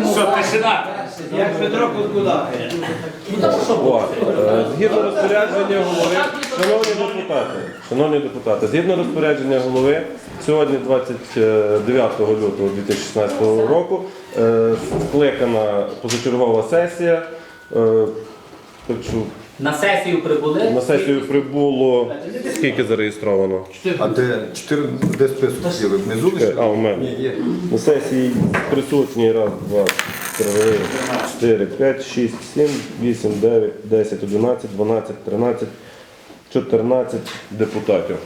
Що, тишина? Як Петро Куткудакає. О, е, Згідно розпорядження голови, шановні депутати, шановні депутати, згідно розпорядження голови, сьогодні, 29 лютого 2016 року, е, скликана позачергова сесія. Е, Хочу На сесію прибули. на сесію прибуло скільки зареєстровано? А де чотири де список? Ви внизу лише? А, у мене. Є. На сесії присутні раз, два, три, чотири, п'ять, шість, сім, вісім, дев'ять, десять, одинадцять, дванадцять, тринадцять, чотирнадцять депутатів.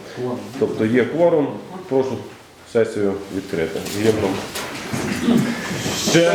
Тобто є кворум. Прошу сесію відкрити. Гімном. Ще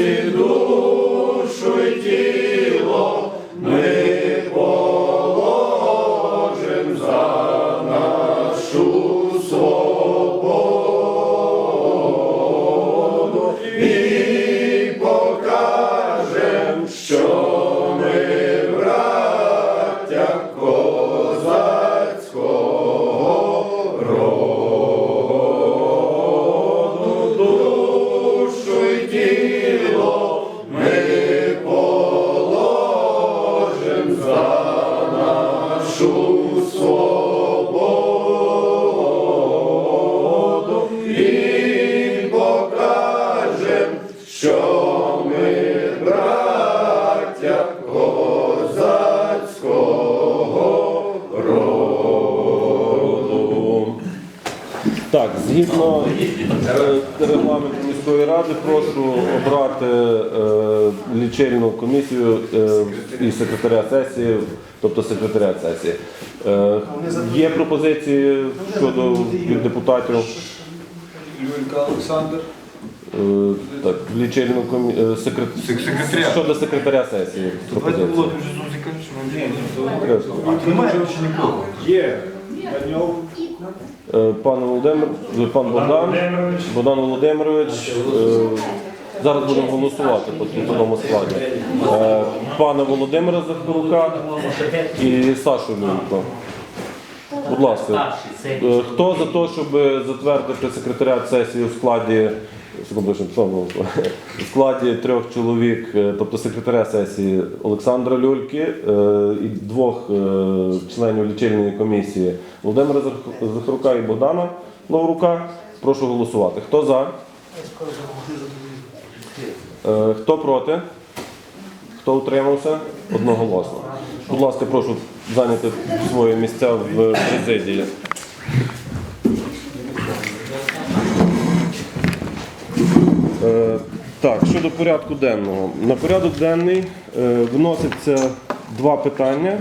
to згідно е, регламенту міської ради, прошу обрати е, лічильну комісію е, і секретаря сесії, тобто секретаря сесії. Є пропозиції щодо від депутатів. Юрка Олександр. Так, лічильну комісію щодо секретаря сесії. Пропозиції. Немає ще нікого. Є. Е, Пан Володимир, е, пан Богдан, Богдан Володимирович. е, Зараз будемо голосувати по тому складі. Пане Пана Володимира Захарука і Сашу Мінко. Будь ласка, е, хто за те, щоб затвердити секретаріат сесії у складі секунду, що написано, складі трьох чоловік, е, тобто секретаря сесії Олександра Люльки е, і двох е, членів лічильної комісії Володимира Зах- Захарука і Богдана Лаврука. Прошу голосувати. Хто за? Хто проти? Хто утримався? Одноголосно. Будь ласка, прошу зайняти свої місця в президії. Так, щодо порядку денного. На порядок денний е, вноситься два питання.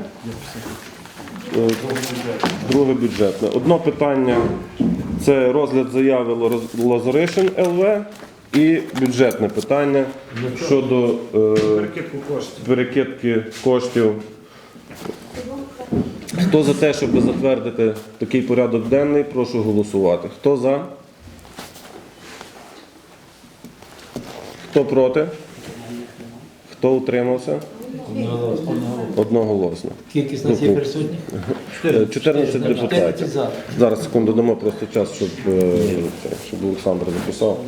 Е, Друге бюджетне. Одно питання це розгляд заяви Лазаришин ЛВ і бюджетне питання щодо е, перекидки коштів. Хто за те, щоб затвердити такий порядок денний, прошу голосувати. Хто за? Хто проти? Хто утримався? Одноголосно. Кількість нас є присутніх? Е, 14 14 депутатів. Зараз секунду дамо просто час, щоб, е, щоб Олександр записав.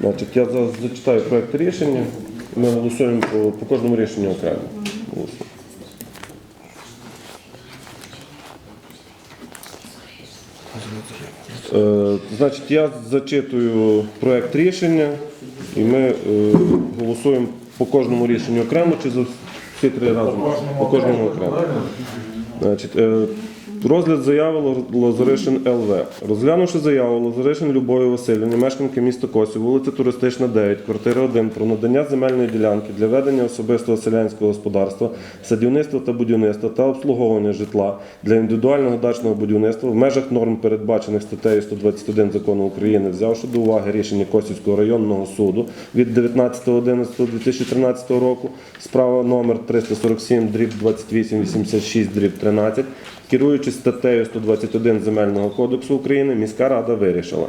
Значить, я зараз зачитаю проєкт рішення. Ми голосуємо по, по кожному рішенню окремо. Значить, я зачитую проєкт рішення і ми е, голосуємо по кожному рішенню окремо чи за всі три разом? По кожному окремо. Значить, е, Розгляд заяви Лазаришин ЛВ. Розглянувши заяву Лазаришин Любові Васильівні, мешканки міста Косів, вулиця Туристична, 9, квартира 1, про надання земельної ділянки для ведення особистого селянського господарства, садівництва та будівництва та обслуговування житла для індивідуального дачного будівництва в межах норм, передбачених статтею 121 закону України, взявши до уваги рішення Косівського районного суду від 19.11.2013 року, справа номер 347 дріб 2886 дріб 13, керуючись статтею 121 Земельного кодексу України, міська рада вирішила.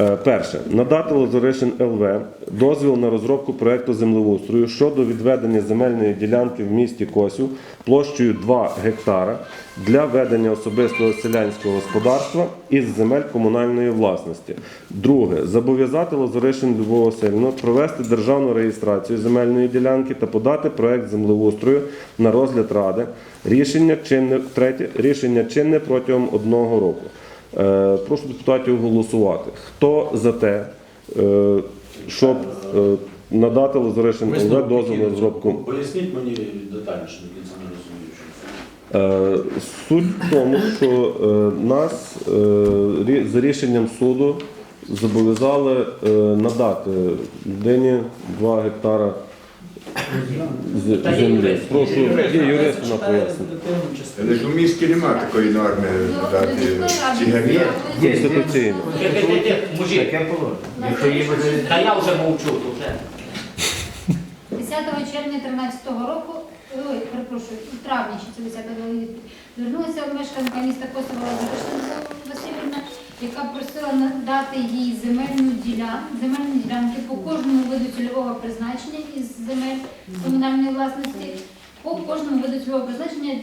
Е, Перше, надати Лазаришин ЛВ дозвіл на розробку проекту землеустрою щодо відведення земельної ділянки в місті Косів площею 2 гектара для ведення особистого селянського господарства із земель комунальної власності. Друге, зобов'язати Лазаришин Любов Васильівну провести державну реєстрацію земельної ділянки та подати проект землеустрою на розгляд ради. Рішення чинне третє рішення чинне протягом одного року. Е, Прошу депутатів голосувати. Хто за те, е, щоб е, надати Лазаришин ЛВ дозвіл на розробку? Поясніть мені детальніше, до кінця не розумію. Суть в тому, що нас за рішенням суду зобов'язали надати людині 2 гектара з- землі. Прошу, Є юрист. на пояснення. Але ж у місті немає такої норми дати цигарі. Конституційно. Ти- ти- ти- ти, Мужик, Якщо є можливість. та я вже мовчу, то вже. 10 червня 2013 року, ой, перепрошую, у травні ще це 10 звернулася мешканка міста Косова Лазаришина Васильівна, яка просила надати їй земельну ділянку, земельні ділянки по кожному виду цільового призначення із земель комунальної власності, по кожному виду цільового призначення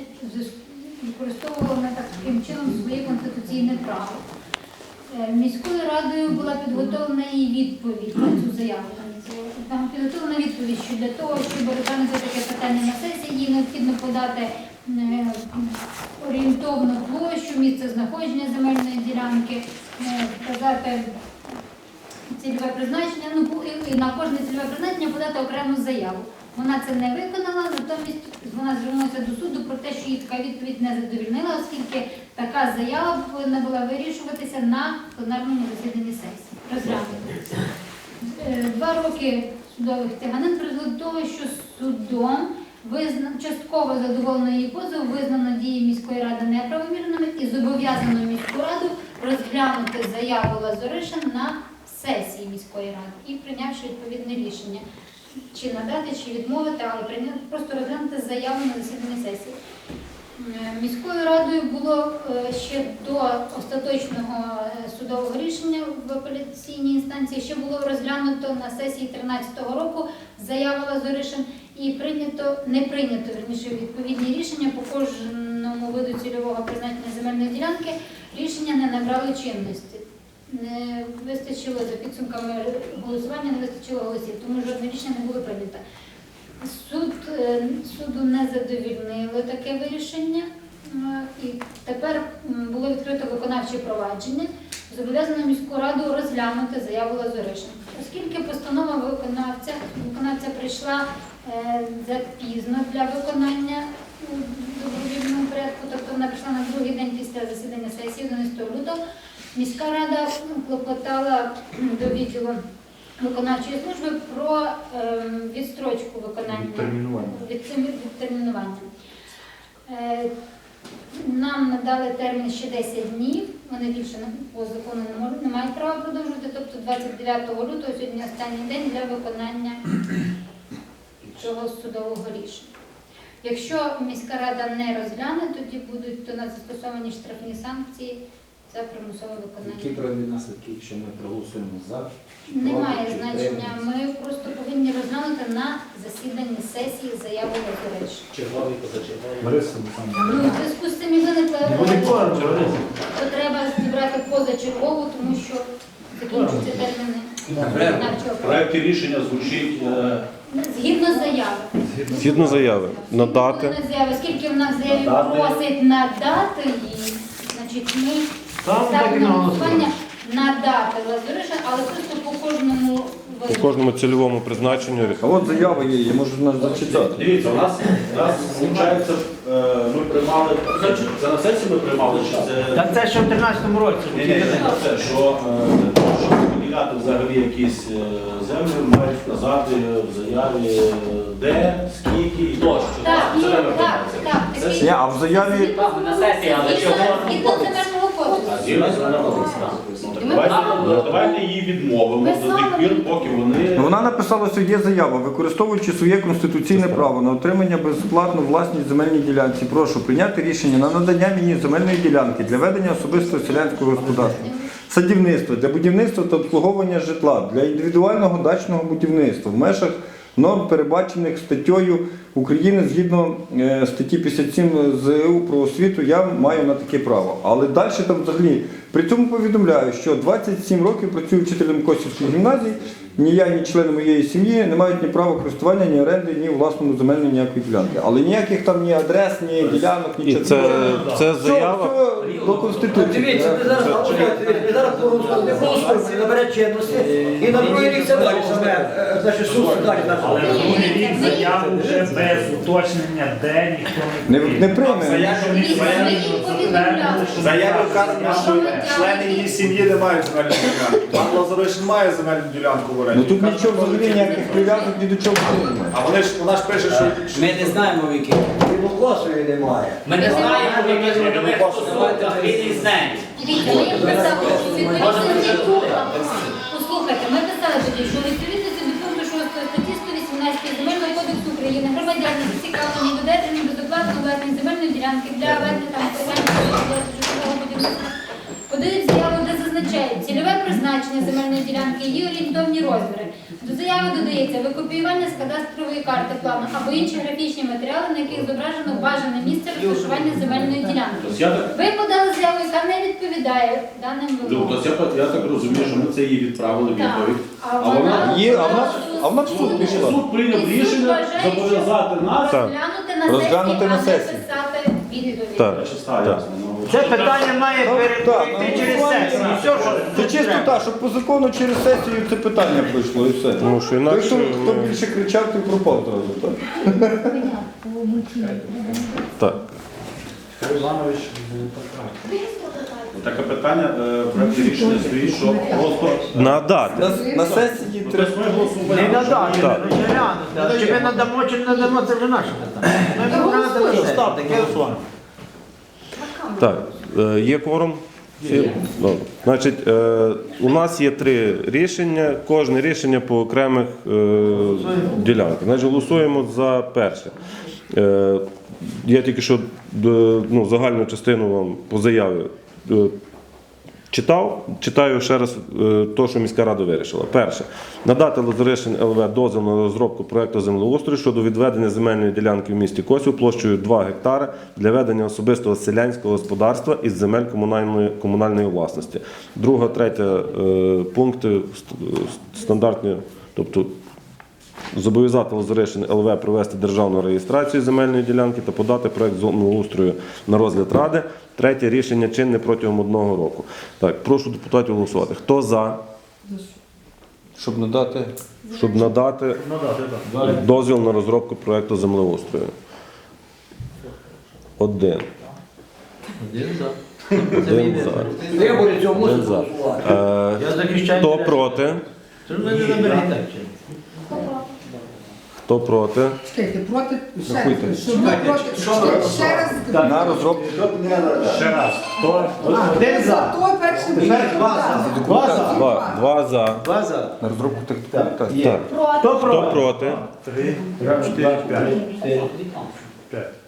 використовувала вона таким чином своє конституційне право. Е, Міською радою була підготовлена її відповідь на цю заяву. Там підготовлена відповідь, що для того, щоб розглянути таке питання на сесії, їй необхідно подати орієнтовну площу, місце знаходження земельної ділянки, вказати цільове призначення, ну і- на кожне цільове призначення подати окрему заяву. Вона це не виконала, натомість вона звернулася до суду про те, що її така відповідь не задовільнила, оскільки така заява повинна була вирішуватися на пленарному засіданні сесії. Розглянутися. Е, Два роки судових тяганин призвели до того, що судом визна... частково задоволено її позов, визнано дії міської ради неправомірними і зобов'язано міську раду розглянути заяву Лазоришин на сесії міської ради і прийнявши відповідне рішення. Чи надати, чи відмовити, але прийняти просто розглянути заяву на засіданні сесії. Е, Міською радою було е, ще до остаточного е, судового рішення в апеляційній інстанції ще було розглянуто на сесії 13-го року заява Лазоришин і прийнято, не прийнято верніше відповідні рішення по кожному виду цільового призначення земельної ділянки. Рішення не набрали чинності. Не вистачило за підсумками голосування, не вистачило голосів, тому жодне рішення не було прийнято. Суд е, суду не задовільнило таке вирішення, е, і тепер було відкрито виконавче провадження. Зобов'язано міську раду розглянути заяву Лазоришин. Оскільки постанова виконавця, виконавця прийшла е, запізно для виконання у добровільному порядку, тобто вона прийшла на другий день після засідання сесії 11 лютого, міська рада ну, клопотала до відділу виконавчої служби про ем, відстрочку виконання Відтермінування. відтермінування. Е, Нам надали термін ще 10 днів. Вони більше по закону не можуть, не мають права продовжувати. Тобто 29 лютого сьогодні останній день для виконання цього судового рішення. Якщо міська рада не розгляне, тоді будуть до нас застосовані штрафні санкції за примусове Які виконання. правові наслідки, якщо ми проголосуємо за? Немає проти, чи значення. Ми просто повинні розглянути на засіданні сесії заяву Лазариш. Черговий позачерговий. Ну, в зв'язку з цим і Бориса. потреба зібрати позачергову, тому що закінчуються терміни. В права. рішення звучить е, Згідно заяви. Згідно заяви, надати. Згідно заяви. Оскільки в нас заяві Надати. просить надати їй, значить ми Там так і на голосування надати Лазуришин, але просто по кожному По виду. кожному цільовому призначенню. А от заява є, я можу нас зачитати. Дивіться, у нас, у нас виходить, е, ми приймали, це, це на сесії ми приймали, чи це... Та це ще в 13-му році. Ні, ні, на це, що е, для того, щоб поділяти взагалі якісь е, землі, мають вказати в заяві, е, де, скільки і тощо. Так, Це ні, так, так. Це Ні, а в заяві на сесії, але чого? Ну, так Давайте, давайте її відмовимо до тих пір, поки вони... Ну, Вона написала, що є заява, використовуючи своє конституційне право на отримання безплатно власність земельній ділянці. Прошу прийняти рішення на надання мені земельної ділянки для ведення особистого селянського господарства, садівництва, для будівництва та обслуговування житла, для індивідуального дачного будівництва в межах норм, перебачених статтею України згідно е, статті 57 ЗЕУ про освіту, я маю на таке право. Але далі там взагалі при цьому повідомляю, що 27 років працюю вчителем Косівської гімназії, ні я, ні члени моєї сім'ї не мають ні права користування, ні оренди, ні власному земельної ніякої ділянки. Але ніяких там ні адрес, ні ділянок, І нічого. це, це Все- заява. все до Конституції. Дивіться, ви зараз порушили просто набере чинності і на другий рік це далі саме, е, значить суд далі Але на другий рік заяву вже без уточнення, де ніхто Не, не не прийме. Заяві вказано, що члени її сім'ї не мають земельну ділянку. Пан Лазаришин має земельну ділянку в Ну тут Вказано, нічого що взагалі ніяких прив'язок ні до чого немає. А вони ж вона ж пише, що Ми не знаємо, в якій. Рибокосові немає. Ми не знаємо, які трудових стосунках він із нею. Дивіться, ми писали, що відповідності Послухайте, ми писали тоді, що відповідності до пункту 6 статті 118 Земельного кодексу України громадяни зацікавлені додержання безоплатно власної земельної ділянки для ведення там спеціального житлового будівництва. Подають заяву, де цільове призначення земельної ділянки, її орієнтовні розміри. До заяви додається викопіювання з кадастрової карти плану або інші графічні матеріали, на яких зображено бажане місце розташування земельної ділянки. Тобто я так Ви подали заяву, яка не відповідає даним вимогам. тобто я, я так розумію, що ми це їй відправили Так. відповідь. А вона вона Є, а в нас- а в нас в суд пішла. Суд прийняв І суд рішення вважає, що зобов'язати нас. Так. розглянути на Розглянути сесії, на а не сесії. писати відповідь. Так. Я ну. Це питання має пере- Так, пройти ну, через сесію. Все, що Це чисто так, щоб по закону через сесію це питання пройшло і все. Тому що Той, інакше хто, хто більше кричав, той пропав одразу, так? Так. Таке питання, е, проект рішення стоїть, що просто Надати. На, на сесії Ну, треба. тобто ми голосуємо. не надати, Так. ну, чи глянути. Чи ми надамо, чи не надамо, це вже наше питання. Ми таке голосування. Так, е, є кворум? Всі? Добре. Значить, е, у нас є три рішення, кожне рішення по окремих е, ділянках. Значить, голосуємо за перше. Е, я тільки що е, ну, загальну частину вам по заяві е, читав. Читаю ще раз е, то, що міська рада вирішила. Перше. Надати Лазаришин ЛВ дозвіл на розробку проекту землеустрою щодо відведення земельної ділянки в місті Косів площею 2 гектари для ведення особистого селянського господарства із земель комунальної, комунальної власності. Друга, третя е, пункти ст- стандартні, тобто Зобов'язати Лазаришин ЛВ провести державну реєстрацію земельної ділянки та подати проект землеустрою на розгляд ради. Третє рішення чинне протягом одного року. Так, прошу депутатів голосувати. Хто за, Щоб надати. щоб надати дозвіл на розробку проекту землеустрою? Один. Один за. Вибори цього Один за. Е, Я захищаю. Хто проти? Це ж ви не заберете так. чи? Хто проти? Чекайте, проти Рахуйте. ще, щоб ми проти ще, ще раз На розробку. ще раз. Хто? Один за. Хто перший Тепер два за. Два за. Два, два за. Два за. На розробку тих документацій. Так. Хто Хто проти?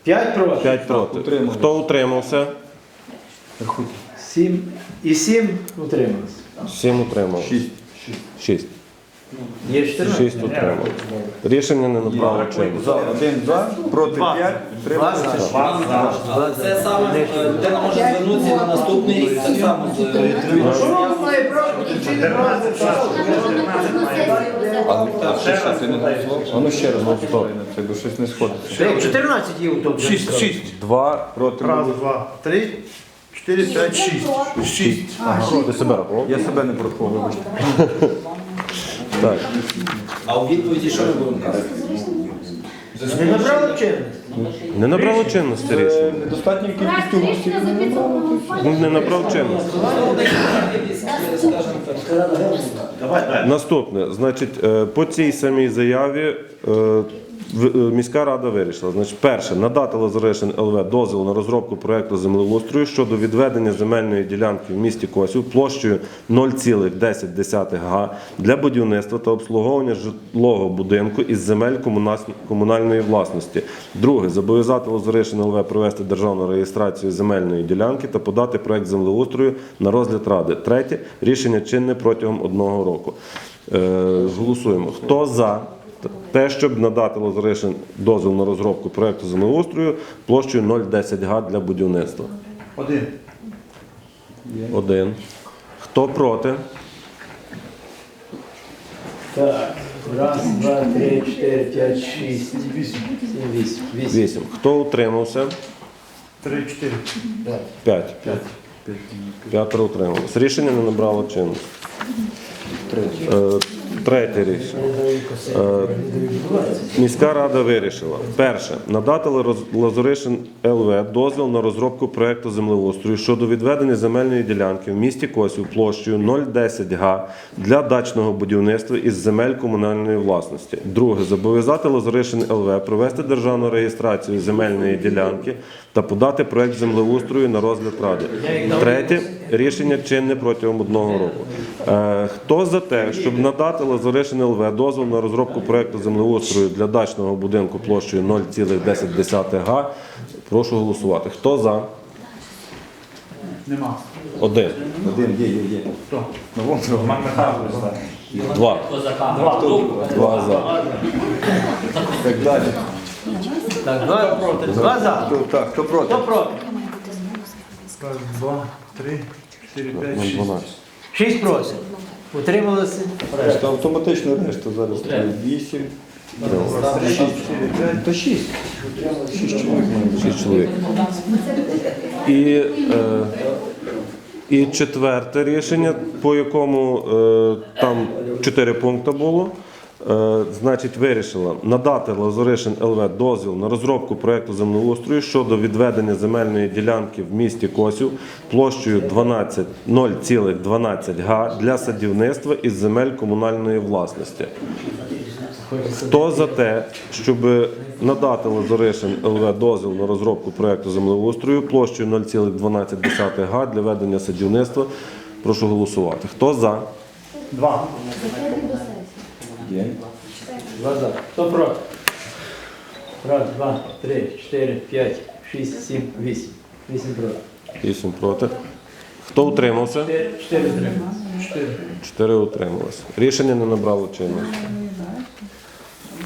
П'ять проти. П'ять проти. Утримались. Хто утримався? Рахуйте. Сім. І сім утрималися. Сім утримав. Шість. Шість. Є 14. Шість утримав. Рішення не набрало чинності. За. Один за, проти п'ять, за. Але це саме е, людина може звернутися на наступний так само з не право? А ще, ще, ти не голосував? А ну ще раз голосував. Це бо щось не сходиться. Та 14 є у тому. Шість, шість. Два проти. раз, два, три. 4, 5, 6. 6. Ти себе рахував? Я себе не вибачте. Так. А у відповіді що ми будемо казати? Не набрали чинності? Не набрало чинності рішення. Недостатньо кількістю голосів. рішення за підсумком Ну, Не набрав чинності. Давай далі. Наступне, значить, е, по цій самій заяві е, міська рада вирішила. Значить, перше, надати Лазаришин ЛВ дозвіл на розробку проекту землеустрою щодо відведення земельної ділянки в місті Косів площею 0,10 га для будівництва та обслуговування житлового будинку із земель комунальної власності. Друге, зобов'язати Лазаришин ЛВ провести державну реєстрацію земельної ділянки та подати проект землеустрою на розгляд ради. Третє, рішення чинне протягом одного року. Е, голосуємо. Хто за те, щоб надати Лазаришин дозвіл на розробку проекту землеустрою площею 0,10 га для будівництва? Один. Один. Хто проти? Так, раз, два, три, чотири, п'ять, шість, сім, вісім. Вісім. Вісім. Хто утримався? Три, чотири. П'ять. П'ятеро утрималось. Рішення не набрало чинності. Е, Третє рішення. Міська рада вирішила. Перше. Надати Лароз- Лазаришин ЛВ дозвіл на розробку проекту землеустрою щодо відведення земельної ділянки в місті Косів площею 010 га для дачного будівництва із земель комунальної власності. Друге. Зобов'язати Лазаришин ЛВ провести державну реєстрацію земельної ділянки та подати проект землеустрою на розгляд ради. Третє. Рішення чинне протягом одного року. Е, Хто за те, щоб надати Лазаришин ЛВ дозвіл на розробку проекту землеустрою для дачного будинку площею 0,10 га, прошу голосувати. Хто за? Нема. Один. Один є, є, є. Ну, вон другий. Роман Михайлович, так. Два. Два за. Так далі. Так, два проти. Два за. Хто, так, хто проти? Хто проти? Раз, два, три, чотири, п'ять, Ну, шість. 12. Шість проти. Утрималися? Та автоматично решта зараз. Вісім. То шість. Шість чоловік має бути. Шість чоловік. І, е, і четверте рішення, по якому е, там чотири пункти було. Е, значить, вирішила надати Лазаришин ЛВ дозвіл на розробку проекту землеустрою щодо відведення земельної ділянки в місті Косів площею 12 0,12 га для садівництва із земель комунальної власності. Хто за те, щоб надати Лазаришин ЛВ дозвіл на розробку проекту землеустрою площею 0,12 га для ведення садівництва? Прошу голосувати. Хто за? Два. Є. Два за. Хто проти? Раз, два, три, чотири, п'ять, шість, сім, вісім. Вісім проти. Вісім проти. Хто утримався? Чотири, чотири утрималися. Чотири. Чотири утрималися. Рішення не набрало чинності.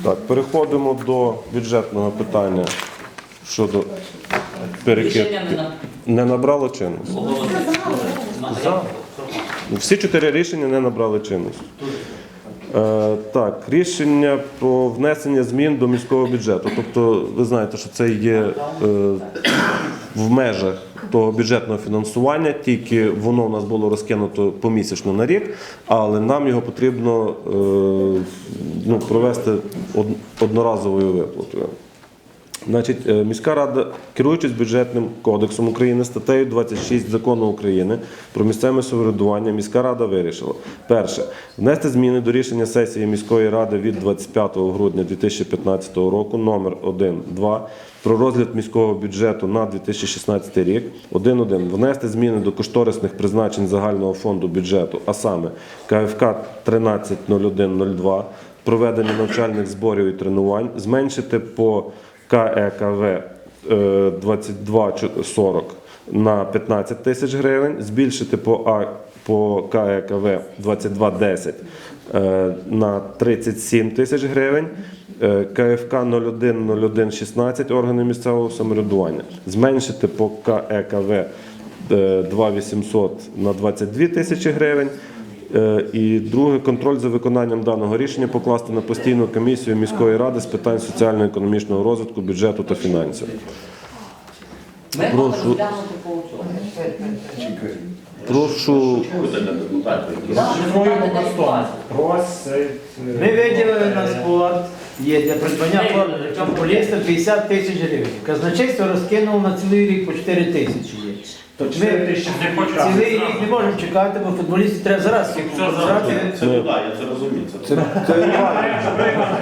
Так, переходимо до бюджетного питання щодо перекидки. Не набрало чинності. Всі чотири рішення не набрали чинності. Е, так, рішення про внесення змін до міського бюджету. Тобто, ви знаєте, що це є е, в межах того бюджетного фінансування, тільки воно у нас було розкинуто помісячно на рік, але нам його потрібно е, ну, провести одноразовою виплатою. Значить, е, міська рада, керуючись бюджетним кодексом України, статтею 26 закону України про місцеве самоврядування, міська рада вирішила: перше внести зміни до рішення сесії міської ради від 25 грудня 2015 року, номер 1.2 про розгляд міського бюджету на 2016 рік. 1.1. Внести зміни до кошторисних призначень загального фонду бюджету, а саме КФК 130102, проведення навчальних зборів і тренувань, зменшити по КЕКВ е, 2240 на 15 тисяч гривень, збільшити по А по КЕКВ 2210 е, на 37 тисяч гривень. Е, КФК 010116 органи місцевого самоврядування. Зменшити по КЕКВ е, 2800 на 22 тисячі гривень. Е, І друге, контроль за виконанням даного рішення покласти на постійну комісію міської ради з питань соціально-економічного розвитку, бюджету та фінансів. Ми Прошу. Прошу е, Ми виділили на спорт, є для придбання форми футболіста 50 тисяч гривень. Казначейство розкинуло на цілий рік по 4 тисячі То Ми 4 тисячі не хочуть. цілий рік не можемо чекати, бо футболістів треба зараз побрати. Це туди, я це розумію. Це.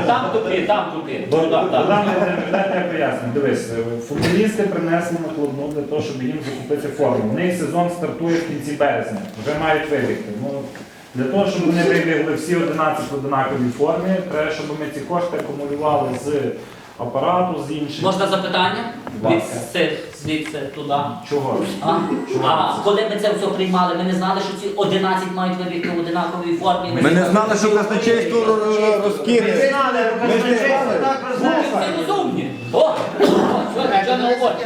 Там туди, там туди. Бо Богдан я поясню. Дивись, е, футболісти принесли накладну для того, щоб їм закупити форму. У них сезон стартує в кінці березня. Вже мають вибігти. Ну, для того, щоб вони вибігли всі 11 в однаковій формі, треба, щоб ми ці кошти акумулювали з апарату, з інших. Можна запитання? Будь Від ласка. цих звідси туди. Чого? А? а коли ми це все приймали, ми не знали, що ці 11 мають вибігти в одинаковій формі. Ми не знали, що казначейство ро- розкине. знали, казначейство так рознесло. Це розумні. О, що, нічого не говорить.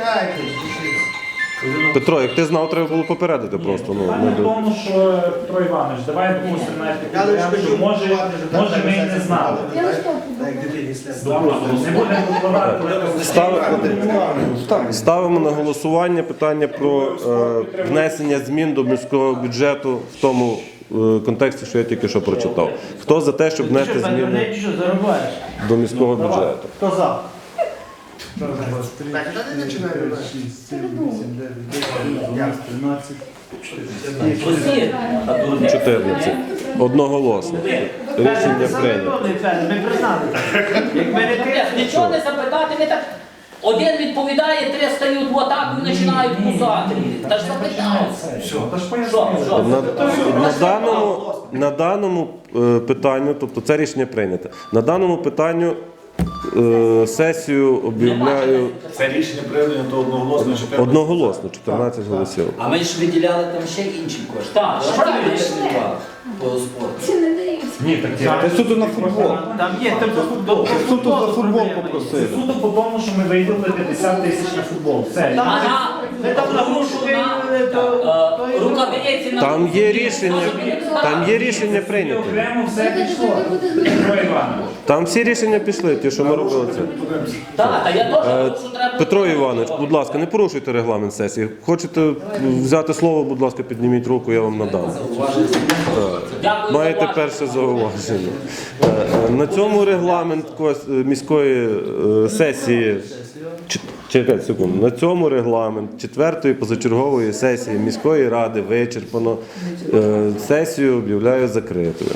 Петро, як ти знав, треба було попередити просто. Ну, Питання в до- тому, що Петро Іванович, давай допустимо навіть такий варіант, що може, може ми і не знали. Не будемо Ставимо на голосування питання про е, внесення змін до міського бюджету в тому е, контексті, що я тільки що прочитав. Хто за те, щоб внести зміни що зарубаєш? до міського бюджету? Хто за? Усі. 14. Одноголосно. Рішення прийнято. Ми признали. Як ми не Ні, тиснули, Нічого не запитати, ми так. Один відповідає, три стають в атаку і починають кусати. Та ж запитаються. Що, що? На, на даному, на даному е, питанню, тобто це рішення прийнято. На даному питанню е, сесію об'являю Це рішення прийнято одноголосно, що одноголосно, 14 голосів. А ми ж виділяли там ще інші кошти. Так, Що ми ще не брали по спорту? Ці не дають. Ні, так я Це суто на футбол. Там є, там за футбол. Суто за футбол Це попросили. суто по тому, що ми виділили 50 тисяч на футбол. Все. А на Ми там на грушу на то- е, рукавиці на Там є рішення, там є рішення прийняті. Окремо все пішло. Петро Іванович. Там всі рішення пішли, ті, що ми робили це. Так, та я теж Е, кажу, що треба. Петро Іванович, будь ласка, не порушуйте регламент сесії. Хочете взяти слово, будь ласка, підніміть руку, я вам надам. Дякую за Маєте перше зауваження. Е, е, На цьому регламент кос- е, міської е, сесії. Ч- Чекайте секунду. На цьому регламент четвертої позачергової сесії міської ради вичерпано. Е, Сесію об'являю закритою.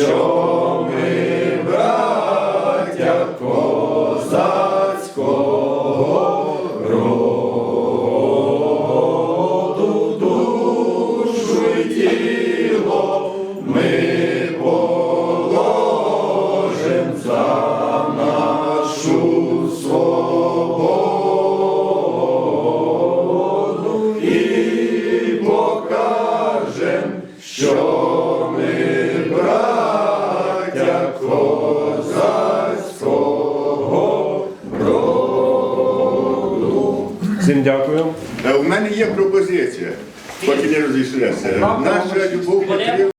Show.